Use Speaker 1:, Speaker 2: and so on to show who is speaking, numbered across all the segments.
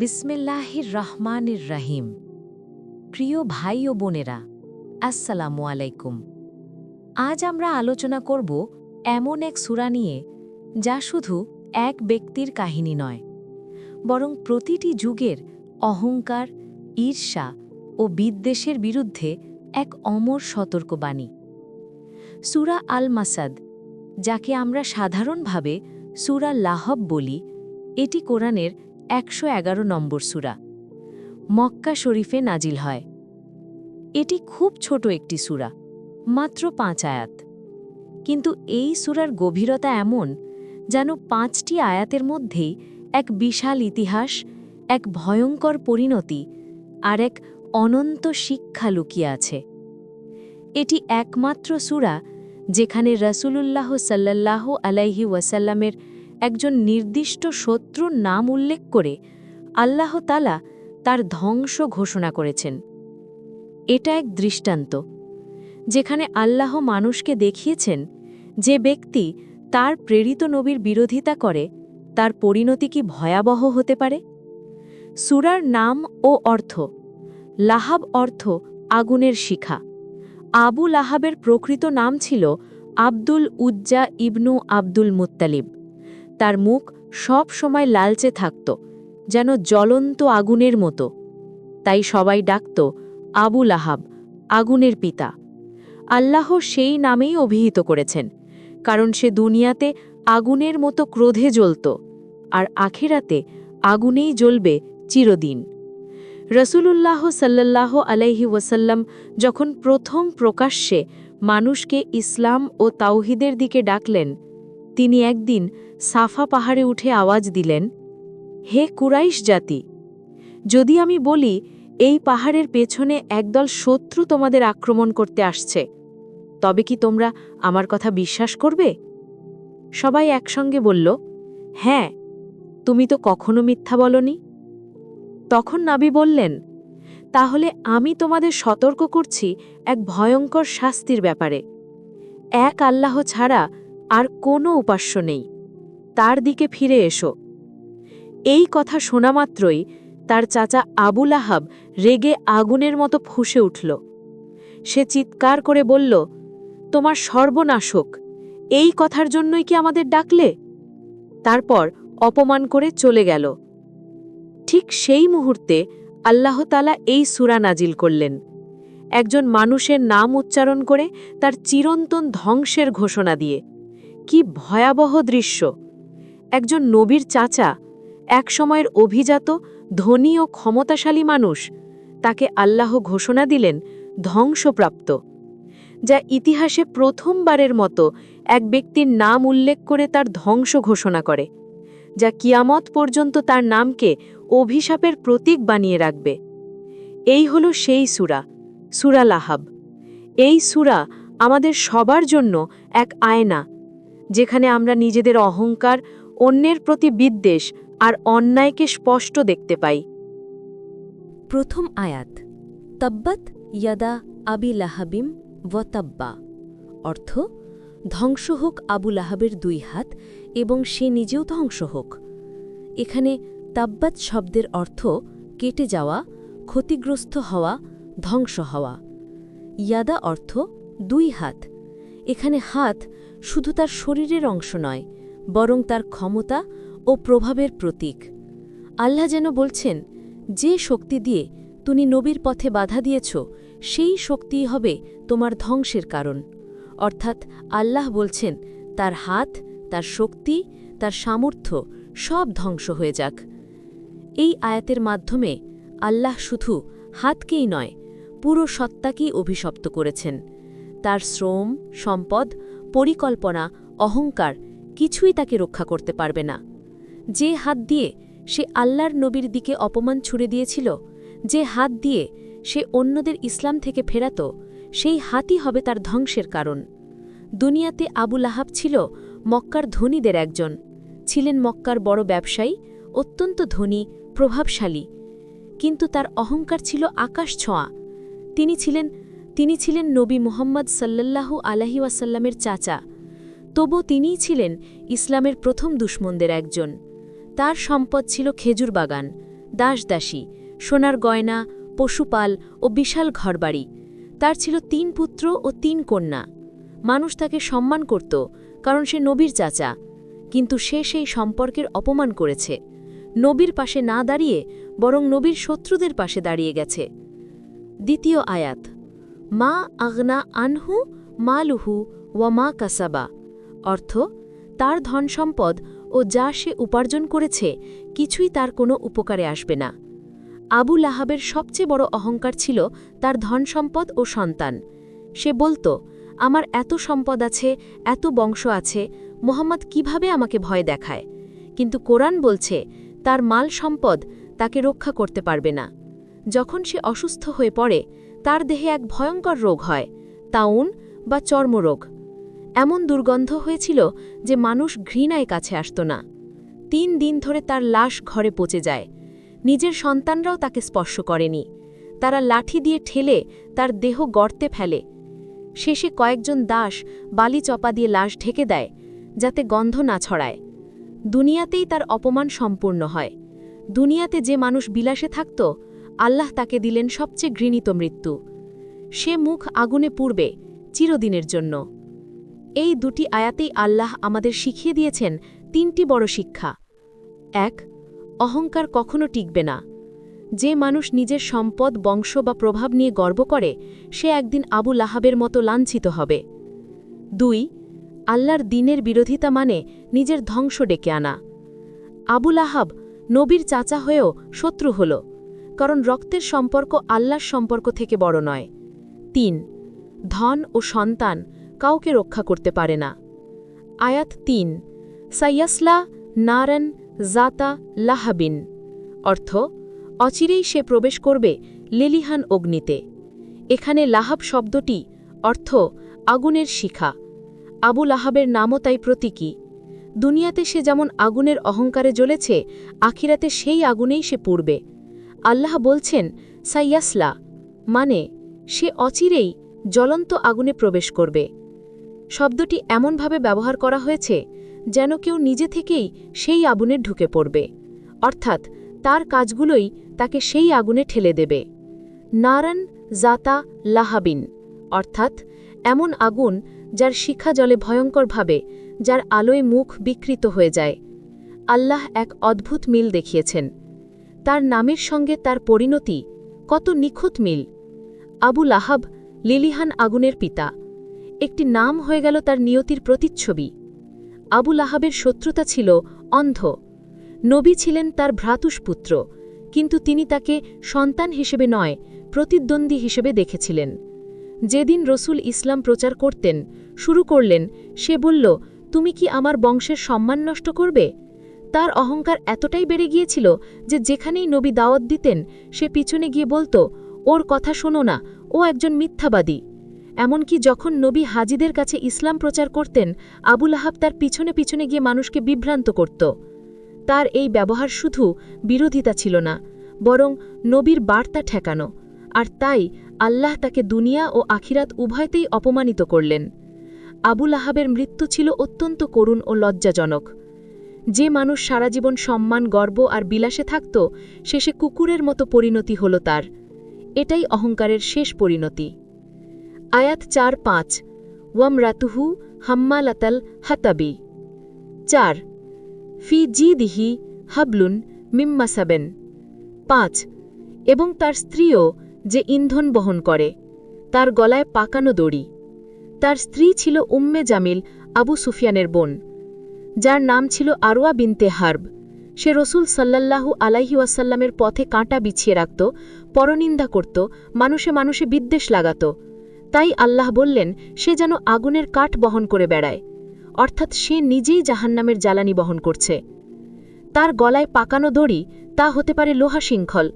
Speaker 1: বিসমিল্লাহির রহমানির রাহিম প্রিয় ভাই ও বোনেরা, আসসালামু আলাইকুম। আজ আমরা আলোচনা করব এমন এক সুরা নিয়ে, যা শুধু এক ব্যক্তির কাহিনী নয়, বরং প্রতিটি যুগের অহংকার, ঈর্ষা ও বিদ্বেষের বিরুদ্ধে এক অমর সতর্কবাণী। সুরা আল মাসাদ যাকে আমরা সাধারণভাবে সুরা লাহব বলি, এটি কোরআনের একশো এগারো নম্বর সূরা। মক্কা শরীফে নাজিল হয়। এটি খুব ছোট একটি সূরা, মাত্র পাঁচ আয়াত। কিন্তু এই সুরার গভীরতা এমন যেন পাঁচটি আয়াতের মধ্যেই এক বিশাল ইতিহাস, এক ভয়ঙ্কর পরিণতি আর এক অনন্ত শিক্ষা লুকিয়ে আছে। এটি একমাত্র সূরা যেখানে রসুলুল্লাহ সাল্লাল্লাহ আলাইহি ওয়াসাল্লামের একজন নির্দিষ্ট শত্রুর নাম উল্লেখ করে আল্লাহ তালা তার ধ্বংস ঘোষণা করেছেন। এটা এক দৃষ্টান্ত, যেখানে আল্লাহ মানুষকে দেখিয়েছেন যে ব্যক্তি তার প্রেরিত নবীর বিরোধিতা করে, তার পরিণতি কি ভয়াবহ হতে পারে? সুরার নাম ও অর্থ, লাহাব অর্থ আগুনের শিখা। আবু লাহাবের প্রকৃত নাম ছিল Abdul Uzza ibn Abdul Muttalib. তার মুখ সব সময় লালচে থাকত, যেন জ্বলন্ত আগুনের মতো। তাই সবাই ডাকত, আবু লাহাব, আগুনের পিতা। আল্লাহ সেই নামেই অভিহিত করেছেন, কারণ সে দুনিয়াতে আগুনের মতো ক্রোধে জ্বলত, আর আখেরাতে আগুনেই জ্বলবে চিরদিন। রসুলুল্লাহ সাল্লাল্লাহ আলাইহি ওয়াসাল্লাম যখন প্রথম প্রকাশ্যে মানুষকে ইসলাম ও তাওহিদের দিকে ডাকলেন তিনি একদিন সাফা পাহাড়ে উঠে আওয়াজ দিলেন, হে কুরাইশ জাতি, যদি আমি বলি, এই পাহাড়ের পেছনে একদল শত্রু তোমাদের আক্রমণ করতে আসছে, তবে কি তোমরা আমার কথা বিশ্বাস করবে? সবাই একসঙ্গে বলল হ্যাঁ তুমি তো কখনো মিথ্যা বলনি। তখন নাবি বললেন, তাহলে আমি তোমাদের সতর্ক করছি এক ভয়ঙ্কর শাস্তির ব্যাপারে। এক আল্লাহ ছাড়া আর কোনো উপাস্য নেই। তার দিকে ফিরে এসো। এই কথা শোনা মাত্রই তার চাচা আবুল আহাব রেগে আগুনের মতো ফুসে উঠল। সে চিৎকার করে বলল, তোমার সর্বনাশক এই কথার জন্যই কি আমাদের ডাকলে? তারপর অপমান করে চলে গেল। ঠিক সেই মুহূর্তে আল্লাহতালা এই সুরা নাজিল করলেন। একজন মানুষের নাম উচ্চারণ করে তার চিরন্তন ধ্বংসের ঘোষণা দিয়ে। কি ভয়াবহ দৃশ্য। একজন নবীর চাচা, একসময়ের অভিজাত, ধনী ও ক্ষমতাশালী মানুষ, তাকে আল্লাহ ঘোষণা দিলেন ধ্বংসপ্রাপ্ত, যা ইতিহাসে প্রথমবারের মতো এক ব্যক্তির নাম উল্লেখ করে তার ধ্বংস ঘোষণা করে, যা কিয়ামত পর্যন্ত তার নামকে অভিশাপের প্রতীক বানিয়ে রাখবে। এই হল সেই সুরা সুরা লাহাব। এই সুরা আমাদের সবার জন্য এক আয়না যেখানে আমরা নিজেদের অহংকার, অন্যের প্রতি বিদ্বেষ আর অন্যায়কে স্পষ্ট দেখতে পাই। প্রথম আয়াত, তব্বত ইয়াদা আবি লাহাবিম ওয়তাব্বা অর্থ, ধ্বংস হোক আবু লাহাবের দুই হাত এবং সে নিজেও ধ্বংস হোক। এখানে তাব্বাত শব্দের অর্থ কেটে যাওয়া, ক্ষতিগ্রস্ত হওয়া, ধ্বংস হওয়া। ইয়াদা অর্থ দুই হাত। এখানে হাত শুধু তার শরীরের অংশ নয়, বরং তার ক্ষমতা ও প্রভাবের প্রতীক। আল্লাহ যেন বলছেন, যে শক্তি দিয়ে তুমি নবীর পথে বাধা দিয়েছ, সেই শক্তিই হবে তোমার ধ্বংসের কারণ। অর্থাৎ আল্লাহ বলছেন, তার হাত, তার শক্তি, তার সামর্থ্য সব ধ্বংস হয়ে যাক। এই আয়াতের মাধ্যমে আল্লাহ শুধু হাতকেই নয়, পুরো সত্তাকেই অভিশপ্ত করেছেন। তার শ্রম, সম্পদ পরিকল্পনা, অহংকার কিছুই তাকে রক্ষা করতে পারবে না। যে হাত দিয়ে সে আল্লাহর নবীর দিকে অপমান ছুড়ে দিয়েছিল, যে হাত দিয়ে সে অন্যদের ইসলাম থেকে ফেরাত, সেই হাতই হবে তার ধ্বংসের কারণ। দুনিয়াতে আবুল আহাব ছিল মক্কার ধনীদের একজন। ছিলেন মক্কার বড় ব্যবসায়ী, অত্যন্ত ধনী, প্রভাবশালী। কিন্তু তার অহংকার ছিল আকাশ ছোঁয়া। তিনি ছিলেন তিনি ছিলেন নবী মুহাম্মদ সাল্লাল্লাহু আলাহি ওয়াসাল্লামের চাচা। তবু তিনিই ছিলেন ইসলামের প্রথম দুশ্মনদের একজন। তার সম্পদ ছিল খেজুর বাগান, দাসদাসী, সোনার গয়না, পশুপাল ও বিশাল ঘরবাড়ি। তার ছিল তিন পুত্র ও তিন কন্যা। মানুষ তাকে সম্মান করত, কারণ সে নবীর চাচা। কিন্তু সে সেই সম্পর্কের অপমান করেছে। নবীর পাশে না দাঁড়িয়ে বরং নবীর শত্রুদের পাশে দাঁড়িয়ে গেছে। দ্বিতীয় আয়াত। মা আগনা আনহু মালুহু ওয়া মা কাসাবা। অর্থ, তার ধন সম্পদ ও যা সে উপার্জন করেছে কিছুই তার কোনো উপকারে আসবে না। আবু লাহাবের সবচেয়ে বড় অহংকার ছিল তার ধন সম্পদ ও সন্তান। সে বলতো, আমার এত সম্পদ আছে, এত বংশ আছে, মোহাম্মদ কীভাবে আমাকে ভয় দেখায়? কিন্তু কোরআন বলছে, তার মাল সম্পদ তাকে রক্ষা করতে পারবে না। যখন সে অসুস্থ হয়ে পড়ে তার দেহে এক ভয়ঙ্কর রোগ হয়, তাউন বা চর্মরোগ। এমন দুর্গন্ধ হয়েছিল যে মানুষ ঘৃণায় কাছে আসত না। তিন দিন ধরে তার লাশ ঘরে পচে যায়। নিজের সন্তানরাও তাকে স্পর্শ করেনি। তারা লাঠি দিয়ে ঠেলে তার দেহ গর্তে ফেলে। শেষে কয়েকজন দাস বালি চপা দিয়ে লাশ ঢেকে দেয়, যাতে গন্ধ না ছড়ায়। দুনিয়াতেই তার অপমান সম্পূর্ণ হয়। দুনিয়াতে যে মানুষ বিলাসে থাকত আল্লাহ তাকে দিলেন সবচেয়ে ঘৃণিত মৃত্যু। সে মুখ আগুনে পূর্বে চিরদিনের জন্য। এই দুটি আয়াতেই আল্লাহ আমাদের শিখিয়ে দিয়েছেন তিনটি বড় শিক্ষা। এক, অহংকার কখনো টিকবে না। যে মানুষ নিজের সম্পদ, বংশ বা প্রভাব নিয়ে গর্ব করে, সে একদিন আবু লাহাবের মতো লাঞ্ছিত হবে। দুই, আল্লাহর দিনের বিরোধিতা মানে নিজের ধ্বংস ডেকে আনা। আবু লাহাব নবীর চাচা হয়েও শত্রু হল। কারণ রক্তের সম্পর্ক আল্লাহর সম্পর্ক থেকে বড় নয়। তিন, ধন ও সন্তান কাউকে রক্ষা করতে পারে না। আয়াত তিন, সাইয়াসলা নারান জাতা লাহাবিন, অর্থ, অচিরেই সে প্রবেশ করবে লেলিহান অগ্নিতে। এখানে লাহাব শব্দটি অর্থ আগুনের শিখা। আবু লাহাবের নামও তাই প্রতীকী। দুনিয়াতে সে যেমন আগুনের অহংকারে জ্বলেছে, আখিরাতে সেই আগুনেই সে পুড়বে। আল্লাহ বলছেন, সাইয়াসলা মানে সে অচিরেই জ্বলন্ত আগুনে প্রবেশ করবে। শব্দটি এমনভাবে ব্যবহার করা হয়েছে যেন কেউ নিজে থেকেই সেই আগুনে ঢুকে পড়বে। অর্থাৎ তার কাজগুলোই তাকে সেই আগুনে ঠেলে দেবে। নারান জাতা লাহাবিন, অর্থাৎ এমন আগুন যার শিখা জলে ভয়ঙ্করভাবে, যার আলোয় মুখ বিকৃত হয়ে যায়। আল্লাহ এক অদ্ভুত মিল দেখিয়েছেন। তার নামের সঙ্গে তার পরিণতি কত নিখুঁত মিল। আবু লাহাব লিলিহান আগুনের পিতা। একটি নাম হয়ে গেল তার নিয়তির প্রতিচ্ছবি। আবু লাহাবের শত্রুতা ছিল অন্ধ। নবী ছিলেন তার ভ্রাতুষ্পুত্র, কিন্তু তিনি তাকে সন্তান হিসেবে নয়, প্রতিদ্বন্দ্বী হিসেবে দেখেছিলেন। যেদিন রসুল ইসলাম প্রচার করতেন, শুরু করলেন, সে বলল, তুমি কি আমার বংশের সম্মান নষ্ট করবে? তার অহংকার এতটাই বেড়ে গিয়েছিল যে যেখানেই নবী দাওয়াত দিতেন, সে পিছনে গিয়ে বলতো, ওর কথা শোনো না, ও একজন মিথ্যাবাদী। এমনকি যখন নবী হাজিদের কাছে ইসলাম প্রচার করতেন, আবুল আহাব তার পিছনে পিছনে গিয়ে মানুষকে বিভ্রান্ত করত। তার এই ব্যবহার শুধু বিরোধিতা ছিল না, বরং নবীর বার্তা ঠেকানো, আর তাই আল্লাহ তাকে দুনিয়া ও আখিরাত উভয়তেই অপমানিত করলেন। আবুল আহাবের মৃত্যু ছিল অত্যন্ত করুণ ও লজ্জাজনক। যে মানুষ সারা জীবন সম্মান, গর্ব আর বিলাসে থাকত শেষে কুকুরের মতো পরিণতি হল তার। এটাই অহংকারের শেষ পরিণতি। আয়াত চার পাঁচ, ওয়াম রাতুহু হাম্মালাতাল হাতাবি। চার, ফি জি দিহি হাবলুন মিম্মাসাবেন পাঁচ, এবং তার স্ত্রীও যে ইন্ধন বহন করে, তার গলায় পাকানো দড়ি। তার স্ত্রী ছিল উম্মে জামিল আবু সুফিয়ানের বোন। যার নাম ছিল আরোয়া বিনতে হার্ব। সে রসুল সাল্লাল্লাহু আলাইহি ওয়াসাল্লামের পথে কাঁটা বিছিয়ে রাখত, পরনিন্দা করত, মানুষে মানুষে বিদ্বেষ লাগাত। তাই আল্লাহ বললেন, সে যেন আগুনের কাঠ বহন করে বেড়ায়। অর্থাৎ সে নিজেই জাহান্নামের জ্বালানি বহন করছে। তার গলায় পাকানো দড়ি তা হতে পারে লোহা শৃঙ্খল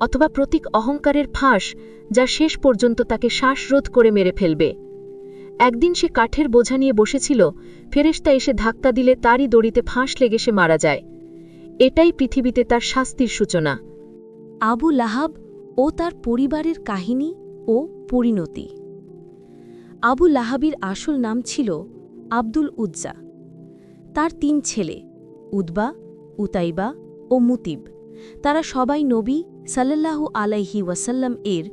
Speaker 1: অথবা প্রতীক অহংকারের ফাঁস যা শেষ পর্যন্ত তাকে শ্বাসরোধ করে মেরে ফেলবে। একদিন সে কাঠের বোঝা নিয়ে বসেছিল, ফেরেশতা এসে ধাক্কা দিলে তারই দড়িতে ফাঁস লেগে সে মারা যায়। এটাই পৃথিবীতে তার শাস্তির সূচনা।
Speaker 2: আবু লাহাব ও তার পরিবারের কাহিনী ও পরিণতি। আবু লাহাবির আসল নাম ছিল আব্দুল উজ্জা। তার তিন ছেলে উদ্বা উতাইবা ও মুতিব। তারা সবাই নবী সাল্লাল্লাহু আলাইহি ওয়াসাল্লাম এর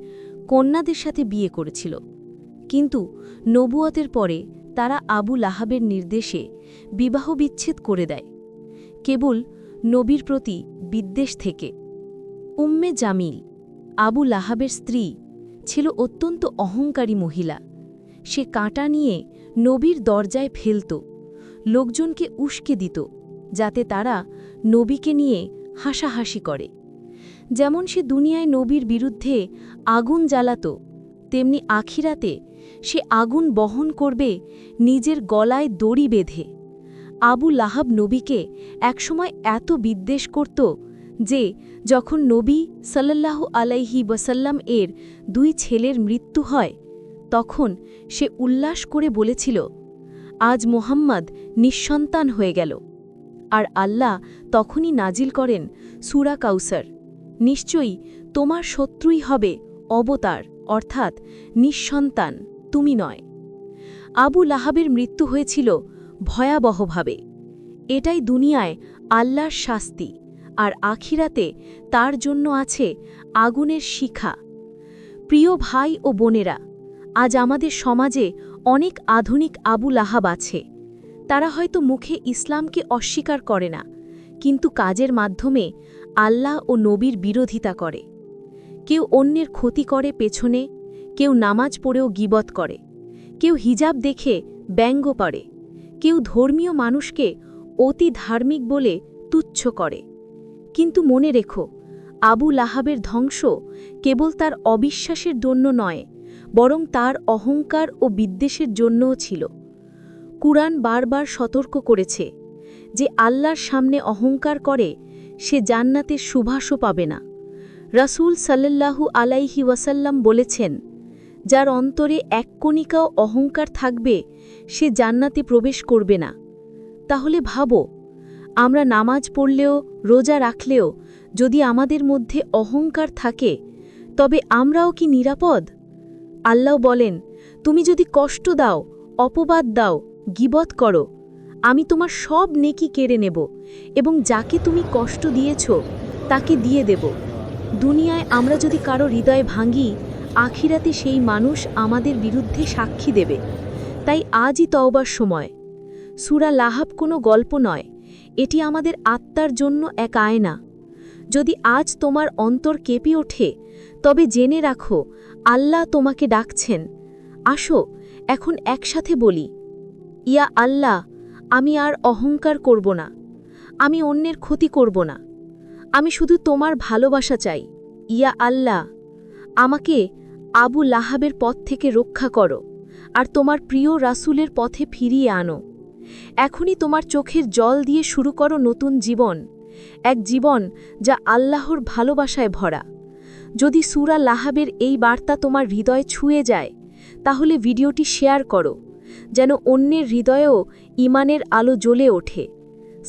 Speaker 2: কন্যাদের সাথে বিয়ে করেছিল। কিন্তু নবুয়তের পরে তারা আবু লাহাবের নির্দেশে বিবাহ বিচ্ছেদ করে দেয়। কেবল নবীর প্রতি বিদ্বেষ থেকে। উম্মে জামিল, আবু লাহাবের স্ত্রী, ছিল অত্যন্ত অহংকারী মহিলা। সে কাঁটা নিয়ে নবীর দরজায় ফেলত, লোকজনকে উস্কে দিত, যাতে তারা নবীকে নিয়ে হাসাহাসি করে। যেমন সে দুনিয়ায় নবীর বিরুদ্ধে আগুন জ্বালাত, তেমনি আখিরাতে সে আগুন বহন করবে, নিজের গলায় দড়ি বেঁধে। আবু লাহাব নবীকে একসময় এত বিদ্বেষ করত যে, যখন নবী সাল্লাল্লাহু আলাইহি ওয়াসাল্লাম এর দুই ছেলের মৃত্যু হয়, তখন সে উল্লাস করে বলেছিল, আজ মোহাম্মদ নিঃসন্তান হয়ে গেল। আর আল্লাহ তখনই নাজিল করেন সুরা কাউসার, নিশ্চয়ই তোমার শত্রুই হবে অবতার, অর্থাৎ নিঃসন্তান। তুমি নয়। আবু লাহাবের মৃত্যু হয়েছিল ভয়াবহভাবে। এটাই দুনিয়ায় আল্লাহর শাস্তি, আর আখিরাতে তার জন্য আছে আগুনের শিখা। প্রিয় ভাই ও বোনেরা, আজ আমাদের সমাজে অনেক আধুনিক আবু লাহাব আছে। তারা হয়তো মুখে ইসলামকে অস্বীকার করে না, কিন্তু কাজের মাধ্যমে আল্লাহ ও নবীর বিরোধিতা করে। কেউ অন্যের ক্ষতি করে পেছনে কেউ নামাজ পড়েও গিবত করে, কেউ হিজাব দেখে ব্যঙ্গ পারে কেউ ধর্মীয় মানুষকে অতি ধার্মিক বলে তুচ্ছ করে। কিন্তু মনে রেখো, আবু লাহাবের ধ্বংস কেবল তার অবিশ্বাসের জন্য নয়, বরং তার অহংকার ও বিদ্বেষের জন্যও ছিল। কুরআন বারবার সতর্ক করেছে যে আল্লাহর সামনে অহংকার করে, সে জান্নাতের সুভাষও পাবে না। রাসূল সাল্লাল্লাহু আলাইহি ওয়াসাল্লাম বলেছেন যার অন্তরে এক কণিকাও অহংকার থাকবে, সে জান্নাতে প্রবেশ করবে না। তাহলে ভাবো, আমরা নামাজ পড়লেও, রোজা রাখলেও, যদি আমাদের মধ্যে অহংকার থাকে, তবে আমরাও কি নিরাপদ? আল্লাহ বলেন, তুমি যদি কষ্ট দাও, অপবাদ দাও, গিবত করো, আমি তোমার সব নেকি কেড়ে নেব এবং যাকে তুমি কষ্ট দিয়েছ, তাকে দিয়ে দেব। দুনিয়ায় আমরা যদি কারও হৃদয় ভাঙি আখিরাতে সেই মানুষ আমাদের বিরুদ্ধে সাক্ষী দেবে। তাই আজই তওবার সময়। সুরা লাহাব কোনো গল্প নয়, এটি আমাদের আত্মার জন্য এক আয়না। যদি আজ তোমার অন্তর কেঁপে ওঠে, তবে জেনে রাখো, আল্লাহ তোমাকে ডাকছেন। আসো, এখন একসাথে বলি, ইয়া আল্লাহ, আমি আর অহংকার করব না, আমি অন্যের ক্ষতি করব না, আমি শুধু তোমার ভালোবাসা চাই। ইয়া আল্লাহ, আমাকে আবু লাহাবের পথ থেকে রক্ষা করো, আর তোমার প্রিয় রাসুলের পথে ফিরিয়ে আনো। এখনই তোমার চোখের জল দিয়ে শুরু করো নতুন জীবন, এক জীবন যা আল্লাহর ভালোবাসায় ভরা। যদি সুরা লাহাবের এই বার্তা তোমার হৃদয় ছুঁয়ে যায়, তাহলে ভিডিওটি শেয়ার করো, যেন অন্যের হৃদয়েও ইমানের আলো জ্বলে ওঠে।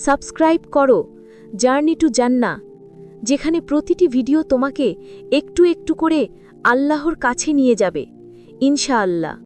Speaker 2: সাবস্ক্রাইব করো, জার্নি টু জান্না যেখানে প্রতিটি ভিডিও তোমাকে একটু একটু করে আল্লাহর কাছে নিয়ে যাবে ইনশাআল্লাহ।